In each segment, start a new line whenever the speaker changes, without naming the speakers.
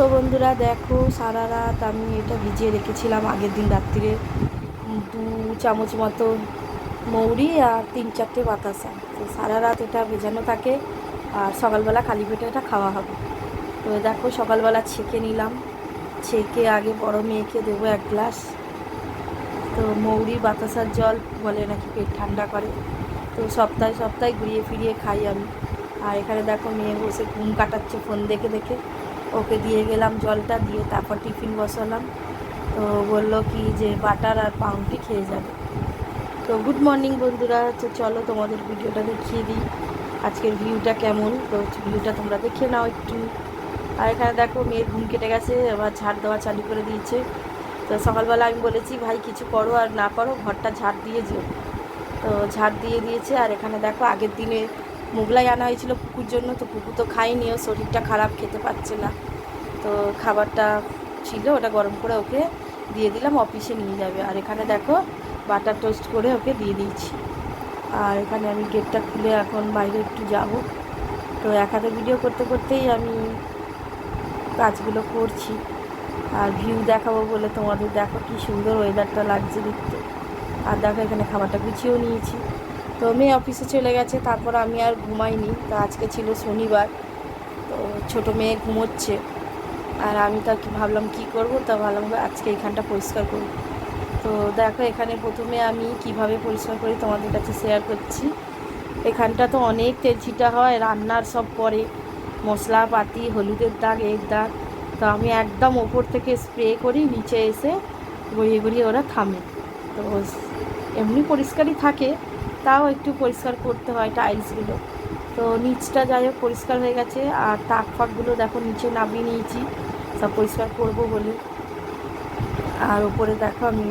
তো বন্ধুরা দেখো, সারা রাত আমি এটা ভিজিয়ে রেখেছিলাম আগের দিন রাত্রিরে। দু চামচ মতো মৌরি আর তিন চারটে বাতাসা। তো সারা রাত এটা ভেজানো থাকে আর সকালবেলা খালি পেটে এটা খাওয়া হবে। তো দেখো, সকালবেলা ছেঁকে নিলাম। ছেঁকে আগে বড় মেয়েকে দেবো এক গ্লাস। তো মৌরি বাতাসার জল বলে নাকি পেট ঠান্ডা করে। তো সপ্তাহে সপ্তাহে ঘুরিয়ে ফিরিয়ে খাই আমি। আর এখানে দেখো মেয়ে বসে ঘুম কাটাচ্ছে, ফোন দেখে দেখে। ওকে দিয়ে গেলাম জলটা, দিয়ে তারপর টিফিন বসালাম। তো বলল কি যে বাটার আর পাউন্ডটি খেয়ে যাবে। তো গুড মর্নিং বন্ধুরা, তো চলো তোমাদের ভিডিওটা দেখিয়ে দিই। আজকের ভিউটা কেমন? তো ভিউটা তোমরা দেখে নাও একটু। আর এখানে দেখো মেয়ের ঘুম কেটে গেছে আবার ঝাড় দেওয়া চালু করে দিয়েছে। তো সকালবেলা আমি বলেছি, ভাই, কিছু করো আর না করো, ঘরটা ঝাড় দিয়ে যেও। তো ঝাড় দিয়ে দিয়েছে, আর এখানে দেখো আগের দিনে মোগলাই আনা হয়েছিল পুকুর জন্য, তো পুকু তো খাইনি, ও শরীরটা খারাপ, খেতে পারছে না। তো খাবারটা ছিল, ওটা গরম করে ওকে দিয়ে দিলাম, অফিসে নিয়ে যাবে। আর এখানে দেখো, বাটার টোস্ট করে ওকে দিয়ে দিয়েছি। আর এখানে আমি গেটটা খুলে এখন বাইরে একটু যাব। তো এক হাতে ভিডিও করতে করতেই আমি কাজগুলো করছি। আর ভিউ দেখাবো বলে তোমাদের দেখো কি সুন্দর ওয়েদারটা লাগছে দেখতে। আর দেখো এখানে খাবারটা গুছিয়েও নিয়েছি। তো মেয়ে অফিসে চলে গেছে, তারপর আমি আর ঘুমাইনি। তো আজকে ছিল শনিবার, তো ছোটো মেয়ে ঘুমোচ্ছে। আর আমি তো কি ভাবলাম, কি করব? তা ভাবলাম আজকে এইখানটা পরিষ্কার করব তো দেখো, এখানে প্রথমে আমি কীভাবে পরিষ্কার করি তোমাদের কাছে শেয়ার করছি। এখানটা তো অনেক তেলচিটা হয়, রান্নার সব পরে মশলাপাতি, হলুদের দাগ, এর দাগ। তো আমি একদম ওপর থেকে স্প্রে করি, নিচে এসে গড়িয়ে গড়িয়ে ওরা থামে। তো এমনি পরিষ্কারই থাকে। তাও একটু পরিষ্কার করতে হয় টাইলসগুলো তো নিচটা যাই হোক পরিষ্কার হয়ে গেছে, আর তাক ফাকগুলো দেখো নিচে নামিয়ে নিয়েছি, সব পরিষ্কার করব বলে। আর ওপরে দেখো আমি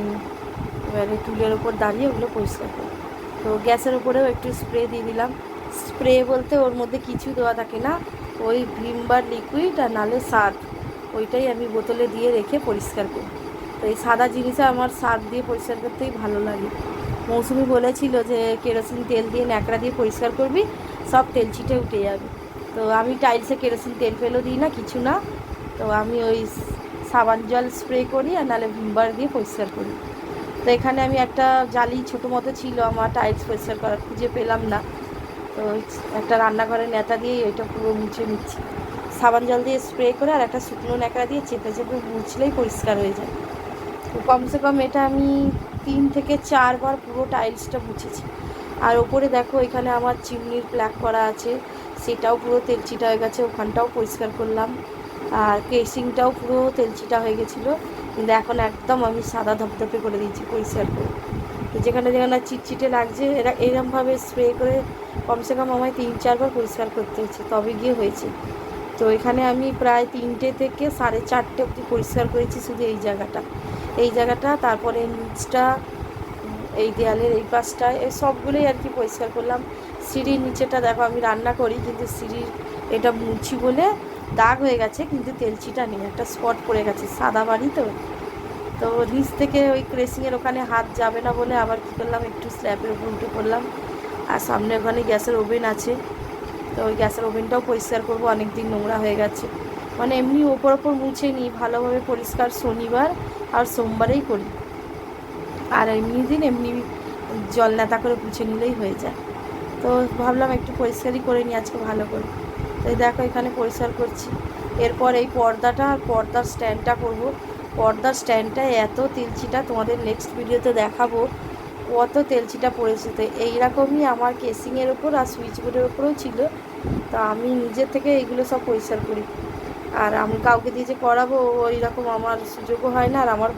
এবারে টুলের ওপর দাঁড়িয়ে ওগুলো পরিষ্কার করি তো গ্যাসের ওপরেও একটু স্প্রে দিয়ে দিলাম। স্প্রে বলতে ওর মধ্যে কিছু দেওয়া থাকে না, ওই ভিমবার লিকুইড আর নালে সার্ফ ওইটাই আমি বোতলে দিয়ে রেখে পরিষ্কার করি তো এই সাদা জিনিসে আমার সার্ফ দিয়ে পরিষ্কার করতেই ভালো লাগে। মৌসুমি বলেছিল যে কেরোসিন তেল দিয়ে ন্যাকড়া দিয়ে পরিষ্কার করবি, সব তেল ছিটে উঠে যাবে। তো আমি টাইলসে কেরোসিন তেল ফেলও দিই না, কিছু না। তো আমি ওই সাবান জল স্প্রে করি আর নাহলে ভিমবার দিয়ে পরিষ্কার করি। তো এখানে আমি একটা জালি ছোটো মতো ছিল আমার টাইলস পরিষ্কার করার, খুঁজে পেলাম না। তো একটা রান্নাঘরের নেতা দিয়ে ওইটা পুরো মুছে নিচ্ছি। সাবান জল দিয়ে স্প্রে করে আর একটা শুকনো ন্যাকড়া দিয়ে চেপে চেপে মুছলেই পরিষ্কার হয়ে যায়। তো কমসে কম এটা আমি তিন থেকে চারবার পুরো টাইলসটা মুছেছি। আর ওপরে দেখো, এখানে আমার চিমনির প্ল্যাক করা আছে। সেটাও পুরো তেলচিটা হয়ে গেছে, ওখানটাও পরিষ্কার করলাম। আর কেসিংটাও পুরো তেলচিটা হয়ে গেছিল। কিন্তু এখন একদম আমি সাদা ধপধপে করে দিয়েছি পরিষ্কার করে। তো যেখানে যেখানে চিটচিটে লাগছে, এরা এরমভাবে স্প্রে করে কমসে কম আমায় তিন, চারবার পরিষ্কার করতে হচ্ছে তবে গিয়ে হয়েছে। তো এখানে আমি প্রায় তিনটে থেকে সাড়ে চারটে অবধি পরিষ্কার করেছি শুধু এই জায়গাটা। এই জায়গাটা, তারপরে নিচটা, এই দেয়ালের এই পাশটা এই সবগুলোই আর কি পরিষ্কার করলাম। সিঁড়ির নিচেটা দেখো, আমি রান্না করি, কিন্তু সিঁড়ির এটা মুছি বলে দাগ হয়ে গেছে, কিন্তু তেলচিটা নেই। একটা স্পট পড়ে গেছে, সাদা বাড়ি তো। তো নিচ থেকে ওই ক্রেসিংয়ের ওখানে হাত যাবে না বলে আবার কী করলাম, একটু স্ল্যাবের উপর উঠে পড়লাম আর সামনে ওখানে গ্যাসের ওভেন আছে। তো ওই গ্যাসের ওভেনটাও পরিষ্কার করব অনেক দিন নোংরা হয়ে গেছে। মানে এমনি ওপর ওপর মুছে নিই, ভালোভাবে পরিষ্কার শনিবার আর সোমবারেই করি। আর এমনি দিন এমনি জল নেতা করে মুছে নিলেই হয়ে যায়। তো ভাবলাম একটু পরিষ্কারই করে নিই, আজকে ভালো করে। তো দেখো এখানে পরিষ্কার করছি। এরপর এই পর্দাটা আর পর্দার স্ট্যান্ডটা করব। পর্দার স্ট্যান্ডটা এত তেলচিটা তোমাদের নেক্সট ভিডিওতে দেখাবো, কত তেলচিটা পড়েছে। তো এইরকমই আমার কেসিংয়ের ওপর আর সুইচ বোর্ডের ওপরেও ছিল। তা আমি নিজের থেকে এইগুলো সব পরিষ্কার করি। আর আমি কাউকে দিয়ে যে করাবো, ওই রকম আমার সুযোগও হয় না আর আমার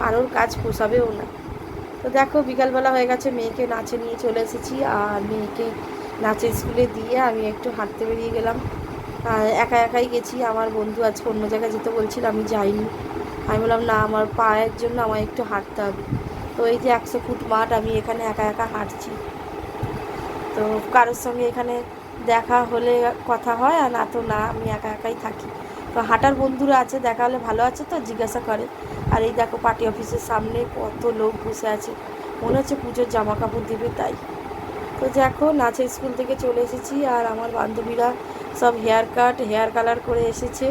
কারোর কাজ পোষাবেও না। তো দেখো, বিকালবেলা হয়ে গেছে, মেয়েকে নাচে নিয়ে চলে এসেছি আর মেয়েকে নাচের স্কুলে দিয়ে আমি একটু হাঁটতে বেরিয়ে গেলাম। একা একাই গেছি, আমার বন্ধু আজকে অন্য জায়গায় যেতে বলছিল, আমি যাইনি। আমি বললাম, না, আমার পায়ের জন্য আমায় একটু হাঁটতে হবে। তো এই যে একশো ফুট মাঠ, আমি এখানে একা একা হাঁটছি। তো কারোর সঙ্গে এখানে দেখা হলে কথা হয়, আর না তো না, আমি একা একাই থাকি। তো হাঁটার বন্ধুরা আছে দেখা হলে ভালো আছে তো? জিজ্ঞাসা করে। আর এই দেখো, পার্টি অফিসের সামনে কত লোক বসে আছে। মনে হচ্ছে পুজোর জামা কাপড় দেবে তাই। তো দেখো, নাচের স্কুল থেকে চলে এসেছি, আর আমার বান্ধবীরা সব হেয়ার কাট, হেয়ার কালার করে এসেছে।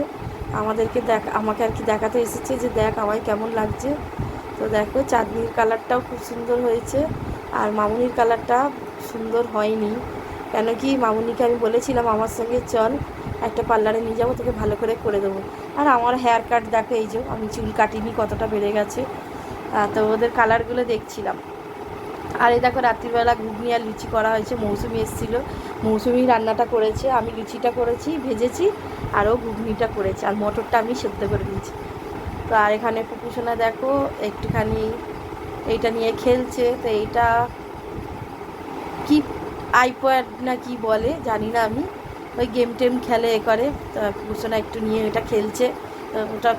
আমাদেরকে দেখ, আমাকে আর কি দেখাতে এসেছে যে, দেখ আমায় কেমন লাগছে। তো দেখো, চাঁদনির কালারটাও খুব সুন্দর হয়েছে, আর মামুনির কালারটা সুন্দর হয়নি। কেন কি, মামুনিকে আমি বলেছিলাম, আমার সঙ্গে চল। একটা পার্লারে নিয়ে যাব, তোকে ভালো করে করে দেবো। আর আমার হেয়ার কাট দেখো এই যে, আমি চুল কাটিনি, কতটা বেড়ে গেছে। তো ওদের কালারগুলো দেখছিলাম। আর এই দেখো, রাত্রিবেলা ঘুগনি আর লুচি করা হয়েছে, মৌসুমি এসেছিল। মৌসুমি রান্নাটা করেছে, আমি লুচিটা করেছি, ভেজেছি, আর ও ঘুগনিটা করেছে, আর মটরটা আমি সেদ্ধ করে দিয়েছি। তো আর এখানে পুকুসোনা দেখো, একটুখানি এইটা নিয়ে খেলছে, তো এইটা কি আইপ্যাড না কি বলে, জানি না আমি। ওই গেম টেম খেলে এ করে তো পুকুসোনা একটু নিয়ে এটা খেলছে ওটা